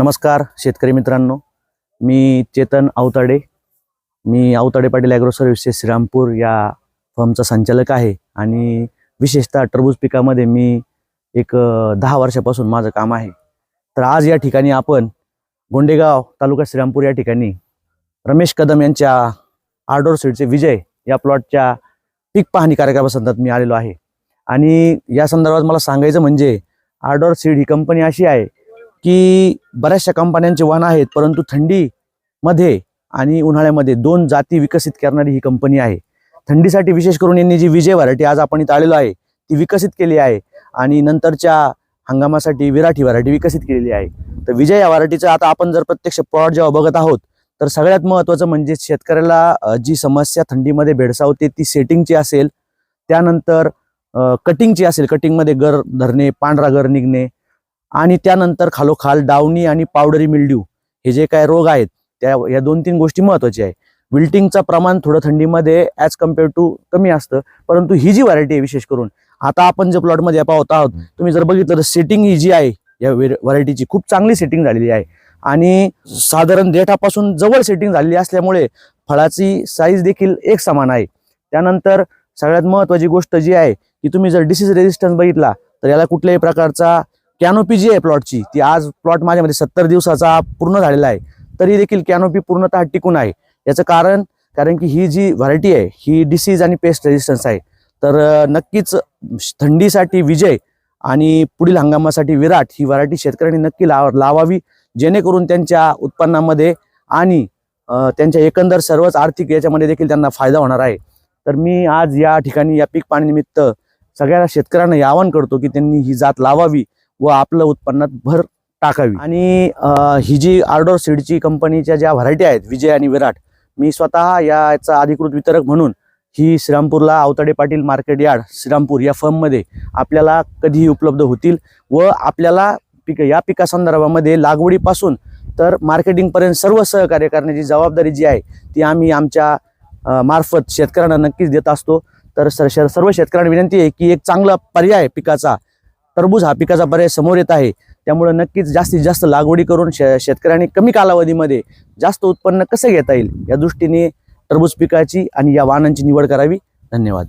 नमस्कार शेतकरी मित्रांनो. मी चेतन आवताडे. मी आवताडे पाटील ॲग्रो सर्व्हिसेस श्रीरामपूर या फर्मचा संचालक आहे आणि विशेषतः टरबूज पिकामध्ये मी एक दहा वर्षापासून माझं काम आहे. तर आज या ठिकाणी आपण गोंडेगाव तालुका श्रीरामपूर या ठिकाणी रमेश कदम यांच्या आर्डोर सीडचे विजय या प्लॉटच्या पीक पाहणी कार्यक्रमासंदर्भात मी आलेलो आहे. आणि या संदर्भात मला सांगायचं म्हणजे आर्डोर सीड ही कंपनी अशी आहे की बऱ्याचशा कंपन्यांचे वाहन आहेत परंतु थंडीमध्ये आणि उन्हाळ्यामध्ये दोन जाती विकसित करणारी ही कंपनी आहे. थंडीसाठी विशेष करून यांनी जी विजय व्हरायटी आज आपण इथं आलेलो आहे ती विकसित केली आहे आणि नंतरच्या हंगामासाठी विराठी व्हरायटी विकसित केलेली आहे. तर विजय या व्हरायटीचं आता आपण जर प्रत्यक्ष प्लॉट जेव्हा बघत आहोत तर सगळ्यात महत्त्वाचं म्हणजे शेतकऱ्याला जी समस्या थंडीमध्ये भेडसावते ती सेटिंगची असेल त्यानंतर कटिंगची असेल. कटिंगमध्ये गर धरणे पांढरा गर निघणे आणि त्यानंतर खालोखाल डावणी आणि पावडरी मिल्ड्यू हे जे काय रोग आहेत त्या या दोन तीन गोष्टी महत्त्वाच्या आहे. विल्टिंगचं प्रमाण थोडं थंडीमध्ये ॲज कंपेअर टू कमी असतं परंतु ही जी व्हरायटी आहे विशेष करून आता आपण जे प्लॉटमध्ये पाहत आहोत तुम्ही जर बघितलं तर सेटिंग ही जी आहे या व्हरायटीची खूप चांगली सेटिंग झालेली आहे. आणि साधारण देठापासून जवळ सेटिंग झालेली असल्यामुळे फळाची साईज देखील एक समान आहे. त्यानंतर सगळ्यात महत्वाची गोष्ट जी आहे की तुम्ही जर डिसीज रेजिस्टन्स बघितला तर याला कुठल्याही प्रकारचा कॅनोपी जी आहे प्लॉटची ती आज प्लॉट माझ्यामध्ये सत्तर दिवसाचा पूर्ण झालेला आहे. तरी देखील कॅनोपी पूर्णतः टिकून आहे. याचं कारण कारण की ही जी व्हरायटी आहे ही डिसीज आणि पेस्ट रेजिस्टन्स आहे. तर नक्कीच थंडीसाठी विजय आणि पुढील हंगामासाठी विराट ही व्हरायटी शेतकऱ्यांनी नक्की लाव लावावी जेणेकरून त्यांच्या उत्पन्नामध्ये आणि त्यांच्या एकंदर सर्वच आर्थिक याच्यामध्ये देखील त्यांना फायदा होणार आहे. तर मी आज या ठिकाणी या पीक पाणीनिमित्त सगळ्या शेतकऱ्यांना आवाहन करतो की त्यांनी ही जात लावावी. व आपलं उत्पन्नात भर टाकावी. आणि ही जी आर्डोर सीडची कंपनीच्या ज्या व्हरायटी आहेत विजय आणि विराट मी स्वतः याचा अधिकृत वितरक म्हणून ही श्रीरामपूरला आवताडे पाटील मार्केट यार्ड श्रीरामपूर या फर्ममध्ये आपल्याला कधीही उपलब्ध होतील व आपल्याला पिक या पिकासंदर्भामध्ये लागवडीपासून तर मार्केटिंगपर्यंत सर्व सहकार्य करण्याची जबाबदारी जी आहे ती आम्ही आमच्या मार्फत शेतकऱ्यांना नक्कीच देत असतो. तर सर सर्व शेतकऱ्यांना विनंती आहे की एक चांगला पर्याय पिकाचा टरबूज हा पिकाचा पर्याय समोर येत आहे. त्यामुळे नक्कीच जास्तीत जास्त लागवडी करून शे शेतकऱ्यांनी कमी कालावधीमध्ये जास्त उत्पन्न कसं घेता येईल? या दृष्टीने टरबूज पिकाची आणि या वाहनांची निवड करावी. धन्यवाद.